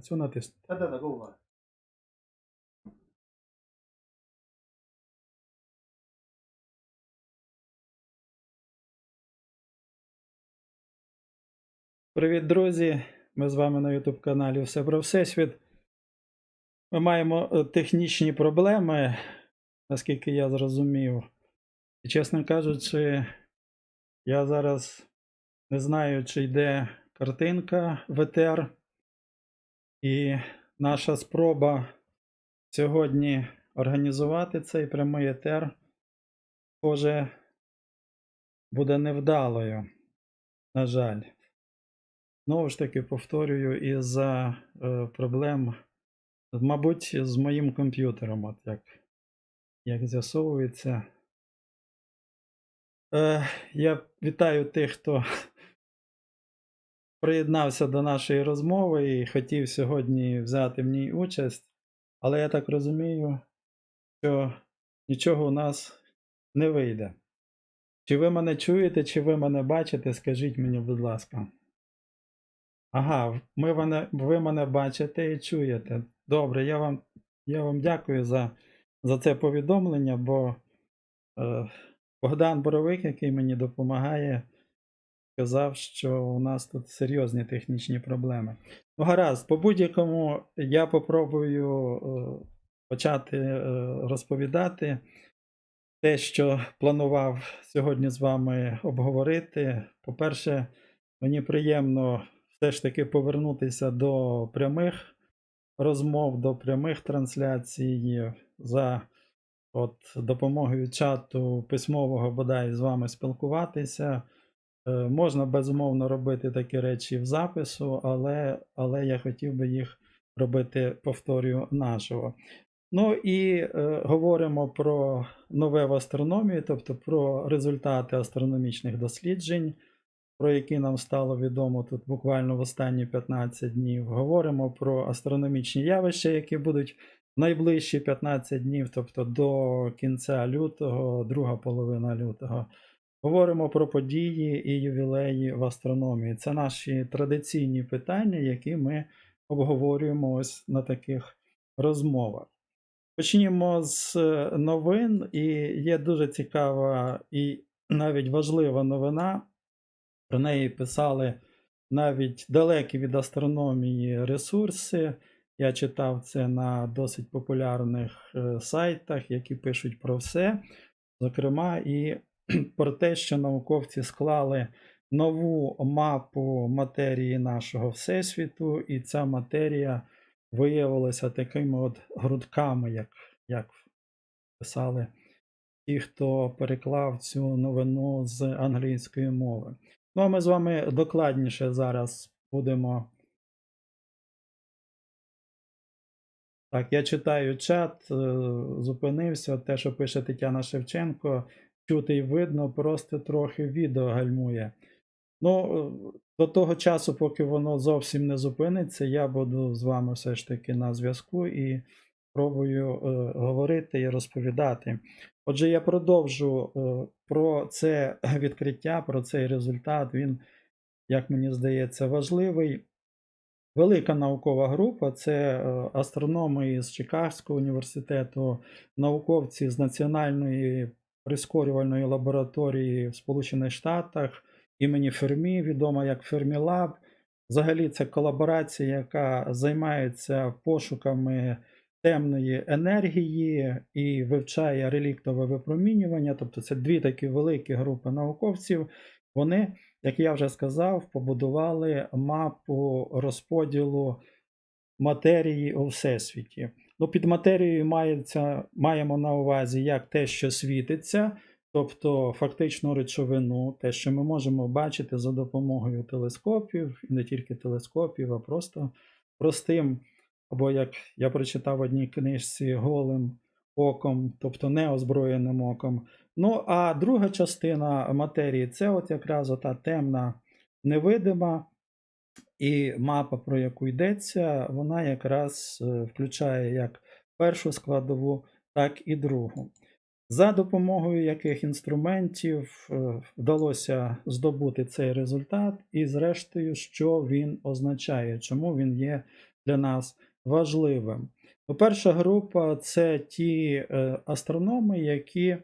Оцю натиснути. Да-да-да, go over. Привіт, друзі! Ми з вами на YouTube каналі Все про Всесвіт. Ми маємо е, технічні проблеми, наскільки я зрозумів. І, чесно кажучи, я зараз не знаю, чи йде картинка в ЕТР. І наша спроба сьогодні організувати цей прямий етер, схоже, буде невдалою. На жаль. Знову ж таки, повторюю, із-за е, проблем, мабуть, з моїм комп'ютером, от як, як з'ясовується. Е, я вітаю тих, хто приєднався до нашої розмови і хотів сьогодні взяти в ній участь, але я так розумію, що нічого у нас не вийде. Чи ви мене чуєте, чи ви мене бачите, скажіть мені, будь ласка. Ага, ми мене, ви мене бачите і чуєте. Добре, я вам, я вам дякую за, за це повідомлення, бо е, Богдан Боровик, який мені допомагає, сказав, що у нас тут серйозні технічні проблеми. Ну, гаразд, по будь-якому я попробую е, почати е, розповідати те, що планував сьогодні з вами обговорити. По-перше, мені приємно все ж таки повернутися до прямих розмов, до прямих трансляцій за от, допомогою чату письмового бодай з вами спілкуватися. Е, можна безумовно робити такі речі в запису, але, але я хотів би їх робити, повторюю, наживо. Ну і е, говоримо про нове в астрономії, тобто про результати астрономічних досліджень, про які нам стало відомо тут буквально в останні 15 днів. Говоримо про астрономічні явища, які будуть в найближчі 15 днів, тобто до кінця лютого, друга половина лютого. Говоримо про події і ювілеї в астрономії. Це наші традиційні питання, які ми обговорюємо ось на таких розмовах. Почнімо з е, новин, і є дуже цікава і навіть важлива новина. Про неї писали навіть далекі від астрономії ресурси. Я читав це на досить популярних е, сайтах, які пишуть про все. Зокрема, і про те, що науковці склали нову мапу матерії нашого Всесвіту, і ця матерія виявилася такими от грудками, як, як писали ті, хто переклав цю новину з англійської мови. Ну, а ми з вами докладніше зараз будемо. Так, я читаю чат, е, зупинився. Те, що пише Тетяна Шевченко, чути і видно, просто трохи відео гальмує. Ну, до того часу, поки воно зовсім не зупиниться, я буду з вами все ж таки на зв'язку і спробую е, говорити і розповідати. Отже, я продовжу е, про це відкриття, про цей результат. Він, як мені здається, важливий. Велика наукова група це е, астрономи із Чикагського університету, науковці з Національної прискорювальної лабораторії в Сполучених Штатах імені Фермі, відома як Фермілаб. Взагалі, це колаборація, яка займається пошуками темної енергії і вивчає реліктове випромінювання. Тобто це дві такі великі групи науковців. Вони, як я вже сказав, побудували мапу розподілу матерії у всесвіті. Ну, під матерією мається, маємо на увазі як те, що світиться, тобто фактичну речовину, те, що ми можемо бачити за допомогою телескопів, і не тільки телескопів, а просто простим, або як я прочитав в одній книжці голим оком, тобто неозброєним оком. Ну, а друга частина матерії це от якраз ота темна невидима. І мапа, про яку йдеться, вона якраз е, включає як першу складову, так і другу. За допомогою яких інструментів е, вдалося здобути цей результат, і, зрештою, що він означає, чому він є для нас важливим. Перша група це ті е, астрономи, які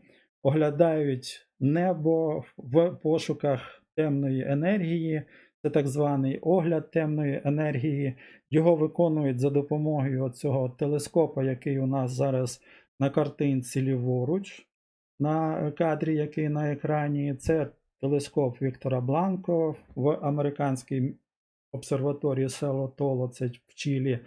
оглядають небо в пошуках темної енергії. Це так званий огляд темної енергії. Його виконують за допомогою цього телескопа, який у нас зараз на картинці ліворуч, на кадрі, який на екрані. Це телескоп Віктора Бланко в американській обсерваторії Село це в Чилі.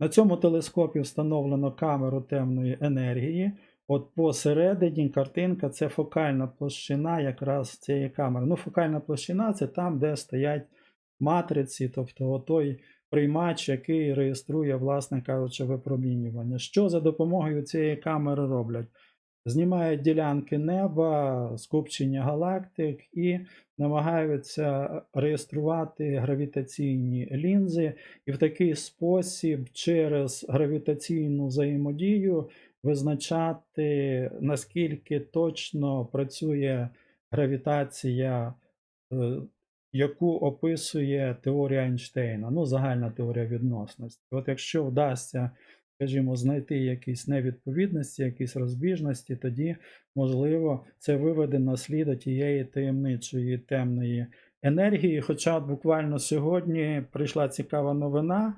На цьому телескопі встановлено камеру темної енергії. От посередині картинка це фокальна площина якраз цієї камери. Ну, фокальна площина це там, де стоять матриці, тобто той приймач, який реєструє, власне кажучи, випромінювання. Що за допомогою цієї камери роблять? Знімають ділянки неба, скупчення галактик і намагаються реєструвати гравітаційні лінзи, і в такий спосіб через гравітаційну взаємодію визначати, наскільки точно працює гравітація, е, яку описує теорія Ейнштейна, ну, загальна теорія відносності. От якщо вдасться, скажімо, знайти якісь невідповідності, якісь розбіжності, тоді, можливо, це виведе на слід тієї таємничої темної енергії. Хоча от буквально сьогодні прийшла цікава новина.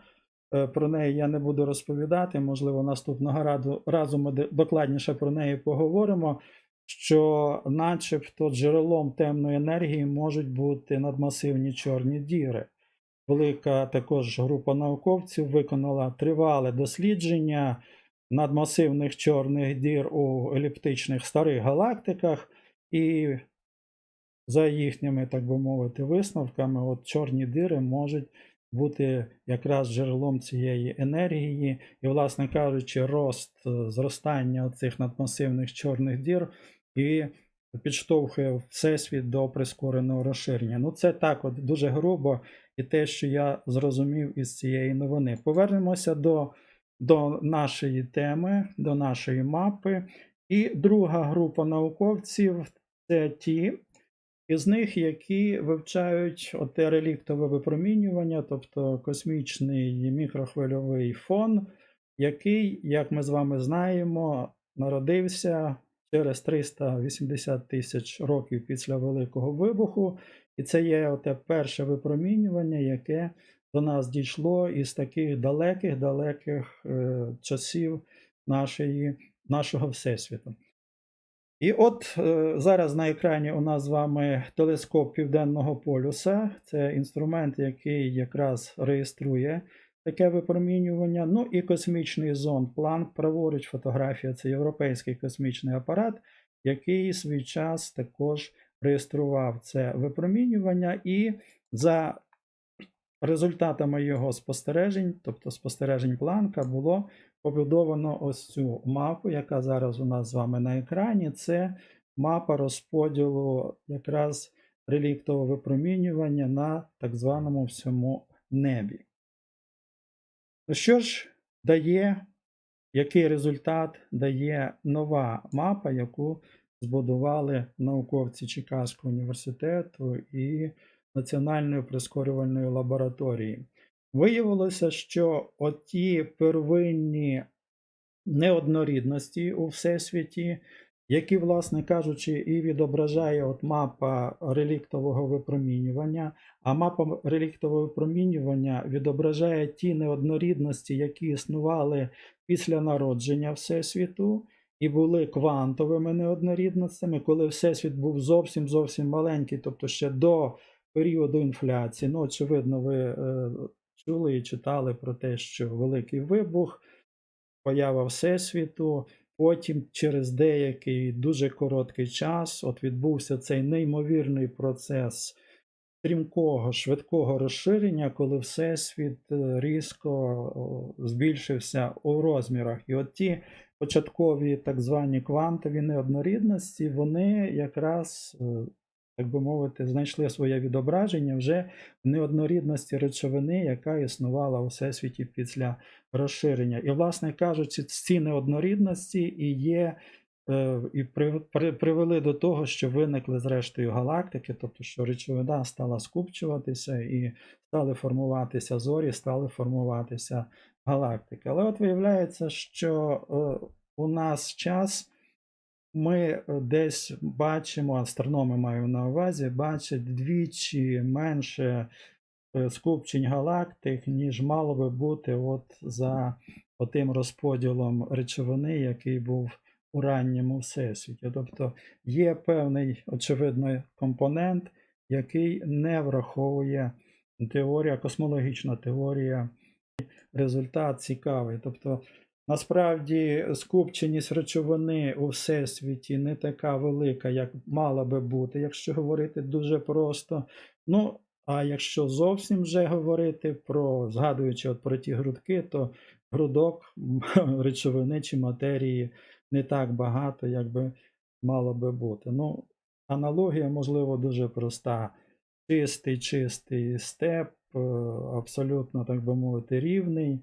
Е, Про неї я не буду розповідати. Можливо, наступного разу ми докладніше про неї поговоримо. Що, начебто, джерелом темної енергії можуть бути надмасивні чорні діри. Велика також група науковців виконала тривале дослідження надмасивних чорних дір у еліптичних старих галактиках, і за їхніми, так би мовити, висновками, от чорні дири можуть бути якраз джерелом цієї енергії, і, власне кажучи, рост е, зростання цих надмасивних чорних дір і підштовхує Всесвіт до прискореного розширення. Ну, це так, от дуже грубо, і те, що я зрозумів із цієї новини. Повернемося до, до нашої теми, до нашої мапи. І друга група науковців це ті, із них, які вивчають оте реліктове випромінювання, тобто космічний мікрохвильовий фон, який, як ми з вами знаємо, народився через 380 тисяч років після Великого вибуху. І це є оте перше випромінювання, яке до нас дійшло із таких далеких-далеких е, часів нашої, нашого Всесвіту. І от е, зараз на екрані у нас з вами телескоп Південного полюса. Це інструмент, який якраз реєструє таке випромінювання. Ну і космічний зонд Планк, праворуч фотографія це європейський космічний апарат, який свій час також реєстрував це випромінювання, і за результатами його спостережень, тобто спостережень Планка, було побудовано ось цю мапу, яка зараз у нас з вами на екрані. Це мапа розподілу якраз реліктового випромінювання на так званому всьому небі. Ну що ж дає, який результат дає нова мапа, яку збудували науковці Чикагського університету і Національної прискорювальної лабораторії? Виявилося, що оті первинні неоднорідності у всесвіті, які, власне кажучи, і відображає от мапа реліктового випромінювання, а мапа реліктового випромінювання відображає ті неоднорідності, які існували після народження Всесвіту, і були квантовими неоднорідностями, коли Всесвіт був зовсім зовсім маленький, тобто ще до періоду інфляції. Ну, очевидно, ви е, чули і читали про те, що великий вибух, поява Всесвіту. Потім через деякий дуже короткий час от відбувся цей неймовірний процес стрімкого, швидкого розширення, коли Всесвіт е, різко збільшився у розмірах. І от ті початкові так звані квантові неоднорідності, вони якраз, е, так би мовити, знайшли своє відображення вже в неоднорідності речовини, яка існувала у всесвіті після розширення. І, власне кажучи, ці неоднорідності і є е, і при, при, привели до того, що виникли зрештою галактики, тобто що речовина стала скупчуватися і стали формуватися зорі, стали формуватися галактики. Але от виявляється, що е, у нас час. Ми е, десь бачимо, астрономи маю на увазі, бачать двічі менше е, скупчень галактик, ніж мало би бути от за отим розподілом речовини, який був у ранньому всесвіті. Тобто є певний, очевидно, компонент, який не враховує теорія, космологічна теорія. Результат цікавий. Тобто, насправді, скупченість речовини у всесвіті не така велика, як мала би бути, якщо говорити дуже просто. Ну, а якщо зовсім вже говорити про, згадуючи от про ті грудки, то грудок речовини чи матерії не так багато, як би мало би бути. Ну, аналогія, можливо, дуже проста. Чистий, чистий степ, е, абсолютно, так би мовити, рівний.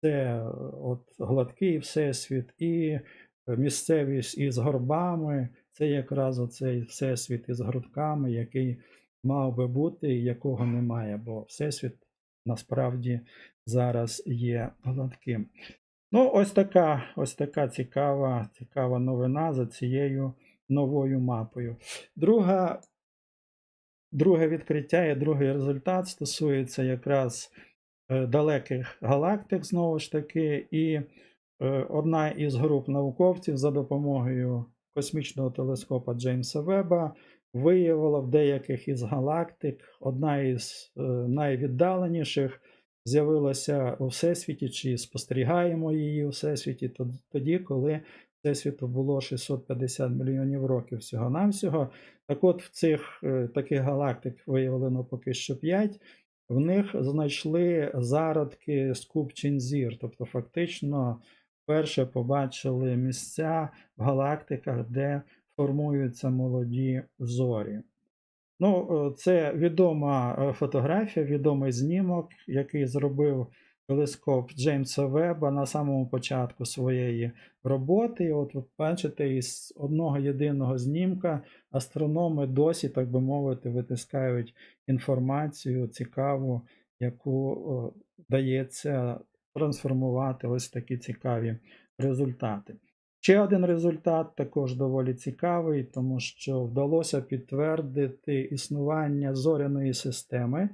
Це е, от гладкий всесвіт і місцевість із горбами. Це якраз оцей всесвіт із грудками, який мав би бути, і якого немає, бо всесвіт насправді зараз є гладким. Ну, ось така, ось така цікава, цікава новина за цією новою мапою. Друга, друге відкриття і другий результат стосується якраз е, далеких галактик, знову ж таки, і е, одна із груп науковців за допомогою космічного телескопа Джеймса Веба виявила в деяких із галактик одна із е, найвіддаленіших з'явилася у Всесвіті, чи спостерігаємо її у Всесвіті тоді, коли Всесвіту було 650 мільйонів років всього-навсього. Так от в цих е, таких галактик виявлено поки що 5. В них знайшли зародки скупчень зір, тобто фактично вперше побачили місця в галактиках, де формуються молоді зорі. Ну, е, це відома е, фотографія, відомий знімок, який зробив телескоп Джеймса Веба на самому початку своєї роботи. І от ви бачите, із одного єдиного знімка астрономи досі, так би мовити, витискають інформацію цікаву, яку о, дається трансформувати ось такі цікаві результати. Ще один результат також доволі цікавий, тому що вдалося підтвердити існування зоряної системи,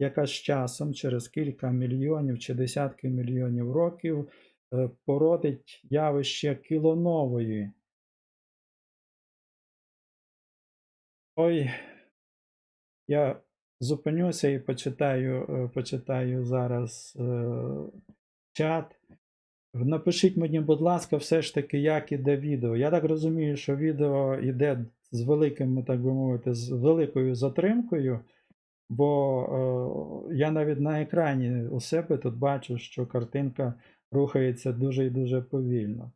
яка з часом, через кілька мільйонів чи десятки мільйонів років, е, породить явище кілонової. Ой, я зупинюся і почитаю, е, почитаю зараз е, чат. Напишіть мені, будь ласка, все ж таки, як іде відео. Я так розумію, що відео йде з великим, так би мовити, з великою затримкою, бо е, я навіть на екрані у себе тут бачу, що картинка рухається дуже і дуже повільно.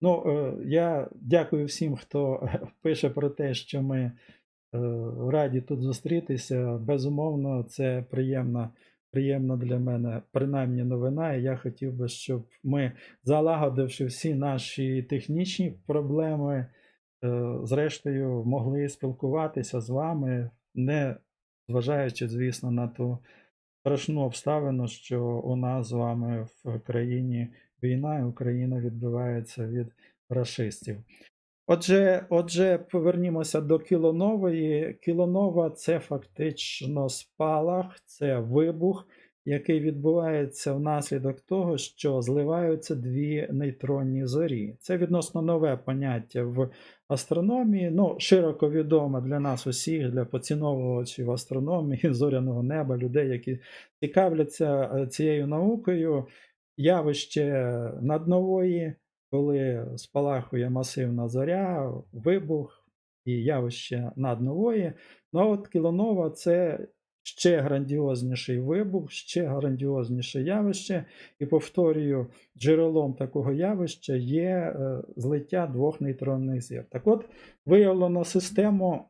Ну, е, я дякую всім, хто пише про те, що ми е, раді тут зустрітися. Безумовно, це приємна приємна для мене принаймні новина, і я хотів би, щоб ми, залагодивши всі наші технічні проблеми, е, зрештою могли спілкуватися з вами, не зважаючи, звісно, на ту страшну обставину, що у нас з вами в країні війна, і Україна відбивається від расистів. Отже, отже, повернімося до кілонової. Кілонова це фактично спалах, це вибух, який відбувається внаслідок того, що зливаються дві нейтронні зорі. Це відносно нове поняття в астрономії. Ну, широко відома для нас усіх, для поціновувачів астрономії, зоряного неба, людей, які цікавляться е, цією наукою. Явище наднової коли спалахує масивна зоря, вибух і явище наднової. Ну а от кілонова це ще грандіозніший вибух, ще грандіозніше явище. І повторюю, джерелом такого явища є е, злиття двох нейтронних зір. Так от, виявлено систему.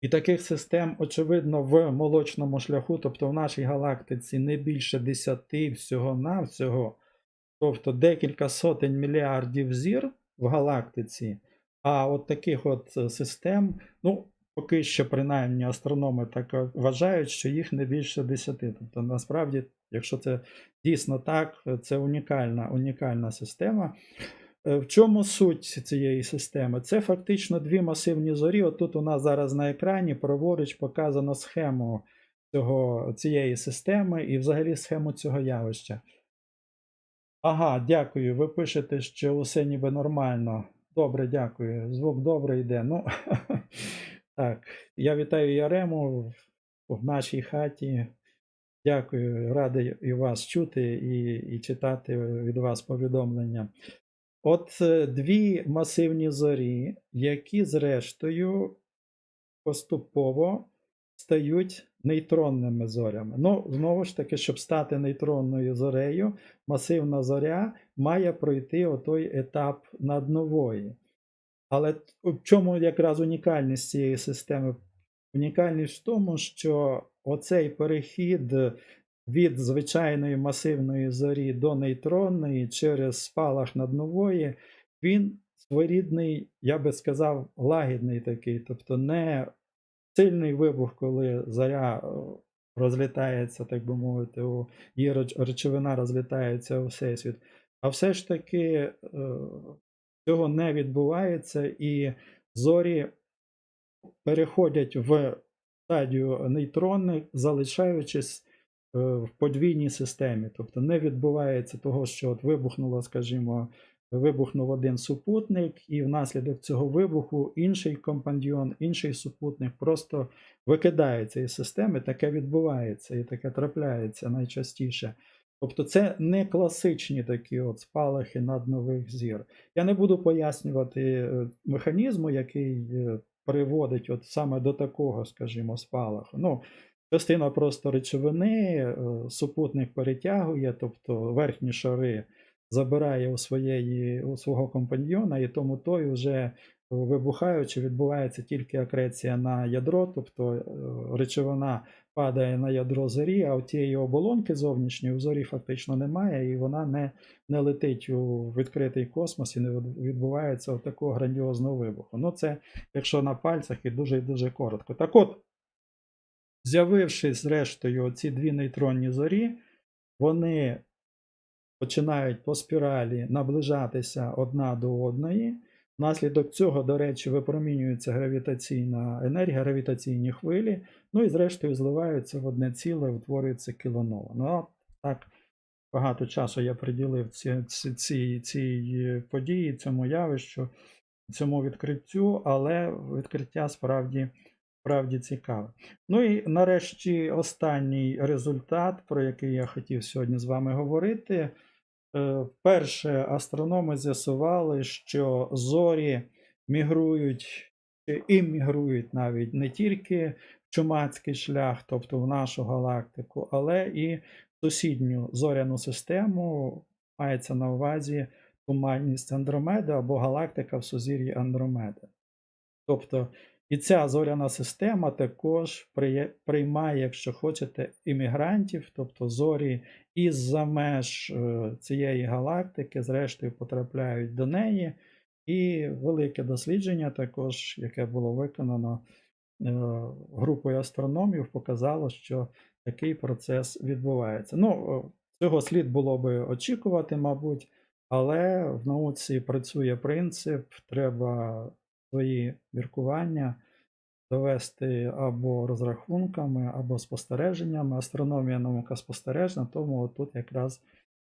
І таких систем, очевидно, в молочному шляху, тобто в нашій галактиці, не більше 10 всього-навсього тобто декілька сотень мільярдів зір, в галактиці. А от таких от е, систем, ну, поки що, принаймні, астрономи так е, вважають, що їх не більше 10. Тобто, насправді, якщо це дійсно так, е, це унікальна, унікальна система. Е, В чому суть цієї системи? Це фактично дві масивні зорі. Отут у нас зараз на екрані праворуч показано схему цього, цієї системи і взагалі схему цього явища. Ага, дякую. Ви пишете, що усе ніби нормально. Добре, дякую. Звук добре йде. Ну, так, я вітаю Ярему в- нашій хаті. Дякую, радий і вас чути і, і читати від вас повідомлення. От е, дві масивні зорі, які зрештою поступово стають нейтронними зорями. Ну, знову ж таки, щоб стати нейтронною зорею, масивна зоря має пройти отой етап наднової. Але в чому якраз унікальність цієї системи? Унікальність в тому, що оцей перехід від звичайної масивної зорі до нейтронної через спалах наднової, він своєрідний, я би сказав, лагідний такий, тобто не сильний вибух, коли зоря е, розлітається, так би мовити, у її речовина розлітається у всесвіт. А все ж таки е, цього не відбувається, і зорі переходять в стадію нейтронних, залишаючись е, в подвійній системі. Тобто не відбувається того, що от вибухнуло, скажімо, вибухнув один супутник, і внаслідок цього вибуху інший компаньйон, інший супутник просто викидається із системи. Таке відбувається і таке трапляється найчастіше. Тобто це не класичні такі от спалахи наднових зір. Я не буду пояснювати е, механізму, який е, приводить от саме до такого, скажімо, спалаху. Ну, частина просто речовини, е, супутник перетягує, тобто верхні шари забирає у, своєї, у свого компаньйона, і тому той вже вибухаючи, відбувається тільки акреція на ядро, тобто е, речовина падає на ядро зорі, а от тієї оболонки зовнішньої в зорі фактично немає, і вона не, не летить у відкритий космос і не відбувається такого грандіозного вибуху. Ну, це якщо на пальцях і дуже і дуже коротко. Так от, з'явившись зрештою ці дві нейтронні зорі, вони починають по спіралі наближатися одна до одної. Внаслідок цього, до речі, випромінюється гравітаційна енергія, гравітаційні хвилі, ну і зрештою зливаються в одне ціле, утворюється кілонова. Ну, так багато часу я приділив ці, ці, ці, цій події, цьому явищу, цьому відкриттю, але відкриття справді, справді цікаве. Ну і нарешті останній результат, про який я хотів сьогодні з вами говорити. Е, Вперше астрономи з'ясували, що зорі мігрують чи іммігрують навіть не тільки в чумацький шлях, тобто в нашу галактику, але і в сусідню зоряну систему мається на увазі туманність Андромеди або галактика в сузір'ї Андромеди. Тобто і ця зоряна система також приймає, якщо хочете, іммігрантів, тобто зорі із-за меж е, цієї галактики, зрештою потрапляють до неї. І велике дослідження, також, яке було виконано е, групою астрономів, показало, що такий процес відбувається. Ну, е, цього слід було би очікувати, мабуть, але в науці працює принцип, треба свої міркування довести або розрахунками, або спостереженнями. Астрономія наука спостережна, тому тут якраз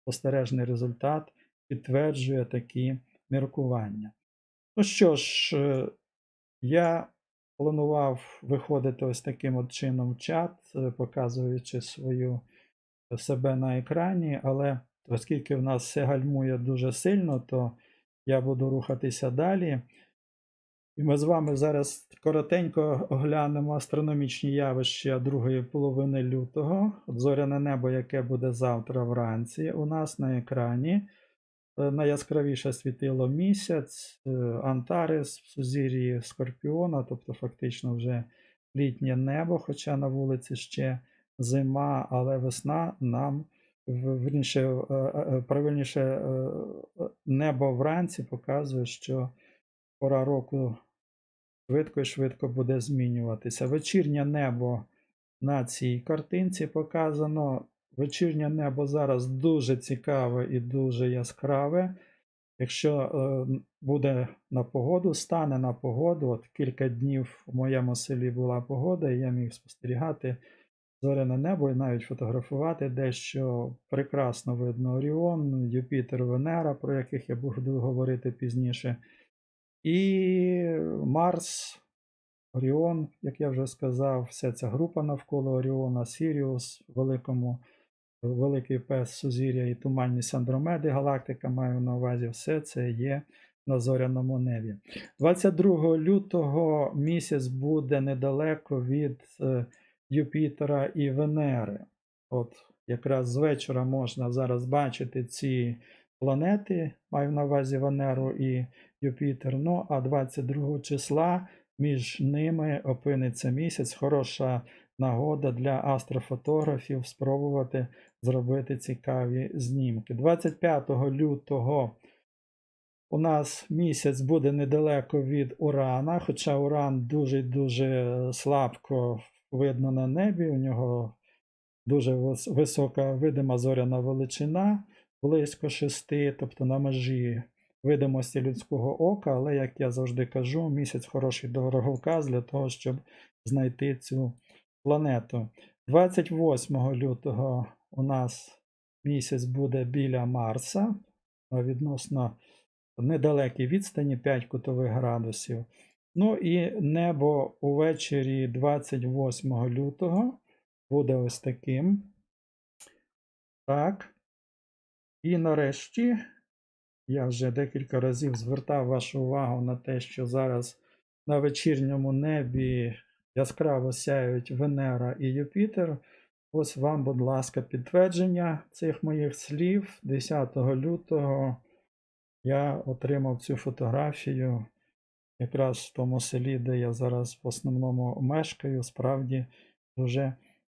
спостережний результат підтверджує такі міркування. Ну що ж, е, я планував виходити ось таким от чином в чат, е, показуючи свою себе на екрані, але оскільки в нас все гальмує дуже сильно, то я буду рухатися далі. І ми з вами зараз коротенько оглянемо астрономічні явища другої половини лютого. Зоряне небо, яке буде завтра вранці у нас на екрані. Е, Найяскравіше світило місяць, е, Антарес в сузір'ї Скорпіона, тобто фактично вже літнє небо, хоча на вулиці ще зима, але весна нам е, правильніше, небо вранці показує, що пора року швидко і швидко буде змінюватися. Вечірнє небо на цій картинці показано. Вечірнє небо зараз дуже цікаве і дуже яскраве. Якщо е, буде на погоду, стане на погоду, от кілька днів у моєму селі була погода, і я міг спостерігати зоряне небо і навіть фотографувати дещо прекрасно видно Оріон, Юпітер, Венера, про яких я буду говорити пізніше. І Марс, Оріон, як я вже сказав, вся ця група навколо Оріона, Сіріус, великому, великий пес Сузір'я і туманність Андромеди, галактика маю на увазі, все це є на зоряному небі. 22 лютого місяць буде недалеко від е, Юпітера і Венери. От якраз з вечора можна зараз бачити ці планети, маю на увазі Венеру і Юпітер. Ну а 22 числа між ними опиниться місяць. Хороша нагода для астрофотографів спробувати зробити цікаві знімки. 25 лютого у нас місяць буде недалеко від Урана, хоча Уран дуже-дуже слабко видно на небі. У нього дуже висока видима зоряна величина, близько 6, тобто на межі видимості людського ока, але, як я завжди кажу, місяць хороший дороговказ для того, щоб знайти цю планету. 28 лютого у нас місяць буде біля Марса, відносно недалекій відстані 5 кутових градусів. Ну і небо увечері 28 лютого буде ось таким. Так. І нарешті я вже декілька разів звертав вашу увагу на те, що зараз на вечірньому небі яскраво сяють Венера і Юпітер. Ось вам, будь ласка, підтвердження цих моїх слів. 10 лютого я отримав цю фотографію якраз в тому селі, де я зараз в основному мешкаю. Справді дуже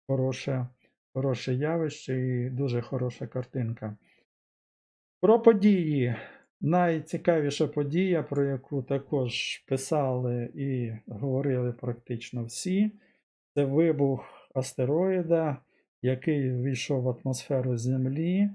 хороше, хороше явище і дуже хороша картинка. Про події. Найцікавіша подія, про яку також писали і говорили практично всі, це вибух астероїда, який війшов в атмосферу Землі.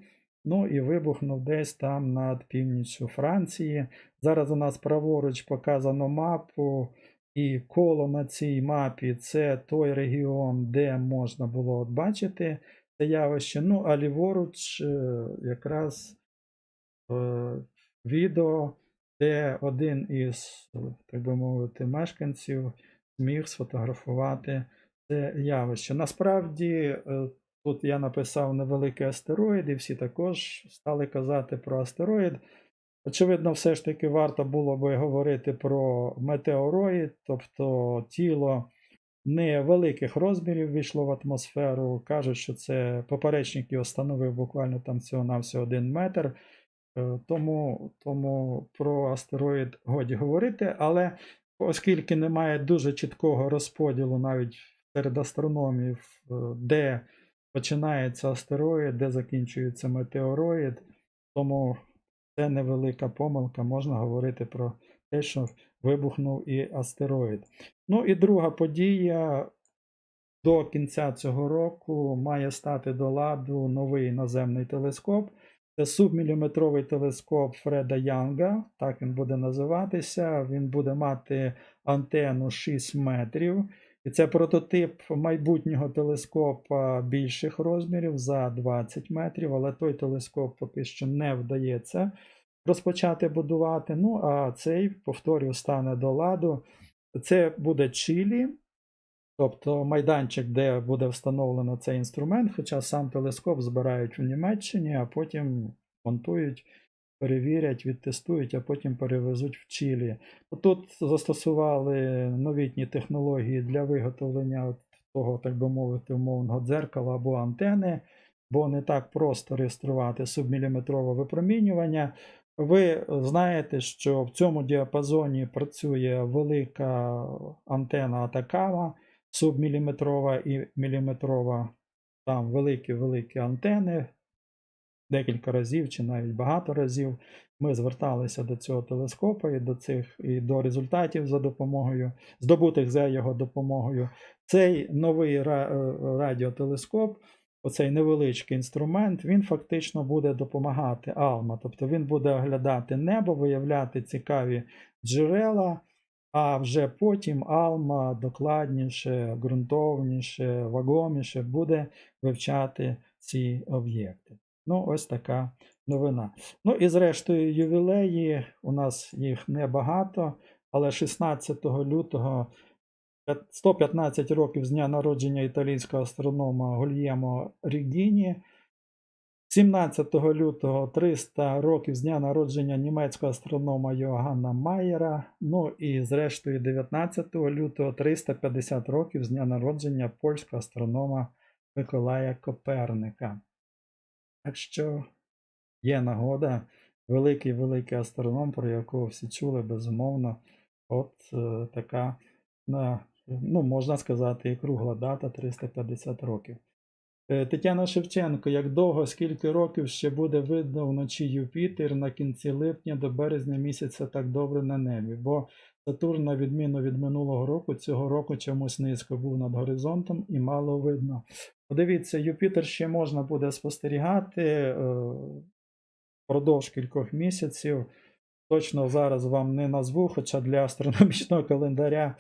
Ну і вибухнув десь там над північчю Франції. Зараз у нас праворуч показано мапу, і коло на цій мапі це той регіон, де можна було от бачити це явище. Ну, а ліворуч е, якраз відео, де один із, е, так би мовити, мешканців зміг сфотографувати це явище. Насправді, е, тут я написав невеликий астероїд, і всі також стали казати про астероїд. Очевидно, все ж таки варто було би говорити про метеороїд, тобто тіло невеликих розмірів війшло в атмосферу. Кажуть, що це поперечник його становив буквально там всього-навсього один метр. Е, Тому, тому про астероїд годі говорити, але оскільки немає дуже чіткого розподілу навіть серед астрономів, е, де починається астероїд, де закінчується метеороїд, тому це невелика помилка, можна говорити про те, що вибухнув і астероїд. Ну і друга подія. До кінця цього року має стати до ладу новий наземний телескоп. Це субміліметровий телескоп Фреда Янга, так він буде називатися. Він буде мати антенну 6 метрів. І це прототип майбутнього телескопа більших розмірів за 20 метрів, але той телескоп поки що не вдається розпочати будувати. Ну, а цей, повторюю, стане до ладу. Це буде Чилі, тобто майданчик, де буде встановлено цей інструмент, хоча сам телескоп збирають в Німеччині, а потім монтують, перевірять, відтестують, а потім перевезуть в Чилі. Тут застосували новітні технології для виготовлення того, так би мовити, умовного дзеркала або антени, бо не так просто реєструвати субміліметрове випромінювання. Ви знаєте, що в цьому діапазоні працює велика антена Атакама, субміліметрова і міліметрова. Там великі-великі антени декілька разів чи навіть багато разів ми зверталися до цього телескопа і до цих і до результатів за допомогою, здобутих за його допомогою. Цей новий е, радіотелескоп, оцей невеличкий інструмент, він фактично буде допомагати Алма. Тобто він буде оглядати небо, виявляти цікаві джерела, а вже потім Алма докладніше, ґрунтовніше, вагоміше буде вивчати ці об'єкти. Ну, ось така новина. Ну і зрештою, ювілеї у нас їх небагато, але 16 лютого 115 років з дня народження італійського астронома Гульємо Рігіні. 17 лютого 300 років з дня народження німецького астронома Йоганна Майєра. Ну і зрештою 19 лютого 350 років з дня народження польського астронома Миколая Коперника. Так що є нагода, великий великий астроном, про якого всі чули, безумовно. От е, така, на, ну, можна сказати, і кругла дата 350 років. Е, Тетяна Шевченко, як довго, скільки років ще буде видно вночі Юпітер на кінці липня до березня місяця так добре на небі? Бо Сатурн, на відміну від минулого року, цього року чомусь низько був над горизонтом і мало видно. Подивіться, Юпітер ще можна буде спостерігати е, впродовж кількох місяців. Точно зараз вам не назву, хоча для астрономічного календаря,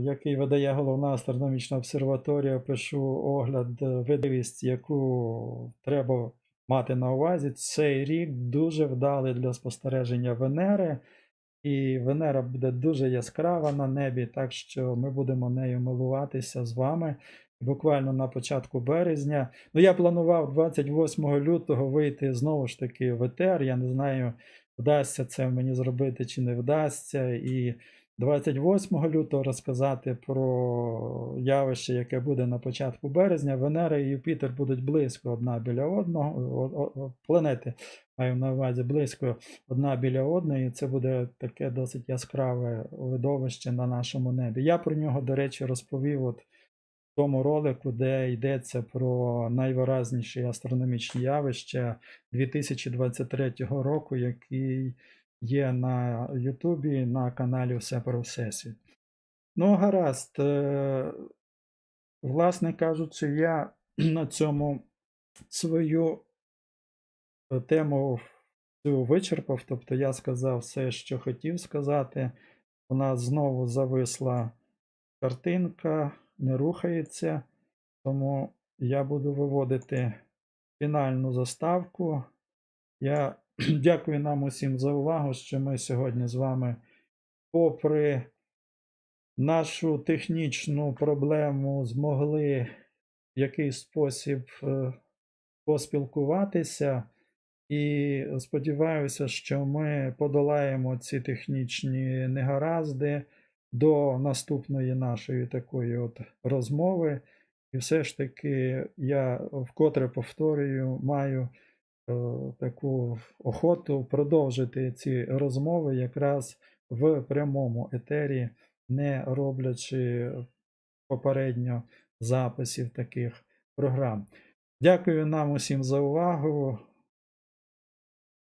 який видає головна астрономічна обсерваторія, пишу огляд, е, видимість, яку треба мати на увазі. Цей рік дуже вдалий для спостереження Венери. І Венера буде дуже яскрава на небі, так що ми будемо нею милуватися з вами буквально на початку березня. Ну, я планував 28 лютого вийти знову ж таки в ЕТР. Я не знаю, вдасться це мені зробити чи не вдасться. І 28 лютого розказати про явище, яке буде на початку березня. Венера і Юпітер будуть близько одна біля одного. Планети маю на увазі близько одна біля одної. Це буде таке досить яскраве видовище на нашому небі. Я про нього, до речі, розповів от в тому ролику, де йдеться про найвиразніші астрономічні явища 2023 року, який є на Ютубі на каналі Все про Всесвіт. Ну, гаразд. е, Власне кажучи, я на цьому свою е, тему вичерпав. Тобто я сказав все, що хотів сказати. У нас знову зависла картинка, не рухається, тому я буду виводити фінальну заставку. Я дякую нам усім за увагу, що ми сьогодні з вами, попри нашу технічну проблему, змогли в якийсь спосіб е, поспілкуватися. І сподіваюся, що ми подолаємо ці технічні негаразди до наступної нашої такої от розмови. І все ж таки я вкотре повторюю, маю таку охоту продовжити ці розмови якраз в прямому етері, не роблячи попередньо записів таких програм. Дякую нам усім за увагу.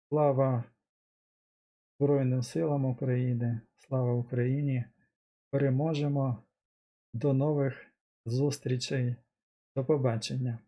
Слава Збройним силам України, слава Україні! Переможемо! До нових зустрічей! До побачення!